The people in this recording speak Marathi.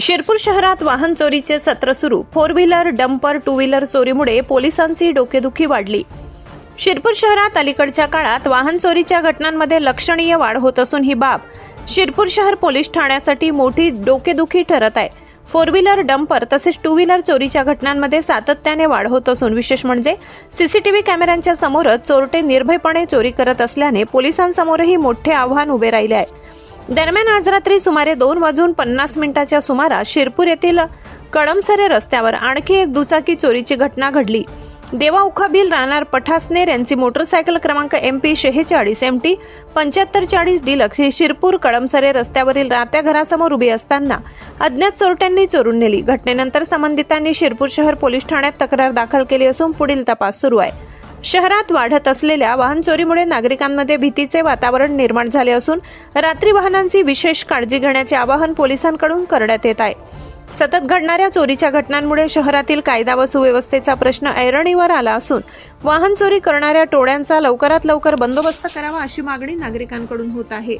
शिरपूर शहरात वाहन चोरीचे सत्र सुरू. Four wheeler dumper two wheeler चोरीमुळे पोलिसांची डोकेदुखी वाढली. शिरपूर शहरात अलीकडच्या काळात वाहन चोरीच्या घटनांमध्ये लक्षणीय वाढ होत असून ही बाब शिरपूर शहर पोलीस ठाण्यासाठी मोठी डोकेदुखी ठरत आहे. फोर व्हीलर डंपर तसेच टू व्हीलर चोरीच्या घटनांमध्ये सातत्याने वाढ होत असून विशेष म्हणजे सीसीटीव्ही कॅमेऱ्यांच्या समोरच चोरटे निर्भयपणे चोरी करत असल्याने पोलिसांसमोरही मोठे आव्हान उभे राहिले आहे. दरम्यान आज रात्री सुमारे दोन वाजून पन्नास मिनिटाच्या सुमारास शिरपूर येथील कळमसरे रस्त्यावर आणखी एक दुचाकी चोरीची घटना घडली. देवा उखाबील राहणार पठासनेर यांची मोटरसायकल क्रमांक एम पी शेहेचाळीस एम टी पंच्याहत्तर चाळीस डिलक्स ही शिरपूर कळमसरे रस्त्यावरील राहत्या घरासमोर उभी असताना अज्ञात चोरट्यांनी चोरून नेली. घटनेनंतर संबंधितांनी शिरपूर शहर पोलीस ठाण्यात तक्रार दाखल केली असून पुढील तपास सुरू आहे. शहरात वाढत असलेल्या वाहन चोरीमुळे नागरिकांमध्ये भीतीचे वातावरण निर्माण झाले असून रात्री वाहनांची विशेष काळजी घेण्याचे आवाहन पोलिसांकडून करण्यात येत आहे. सतत घडणाऱ्या चोरीच्या घटनांमुळे शहरातील कायदा व सुव्यवस्थेचा प्रश्न ऐरणीवर आला असून वाहन चोरी करणाऱ्या टोळ्यांचा लवकरात लवकर बंदोबस्त करावा अशी मागणी नागरिकांकडून होत आहे.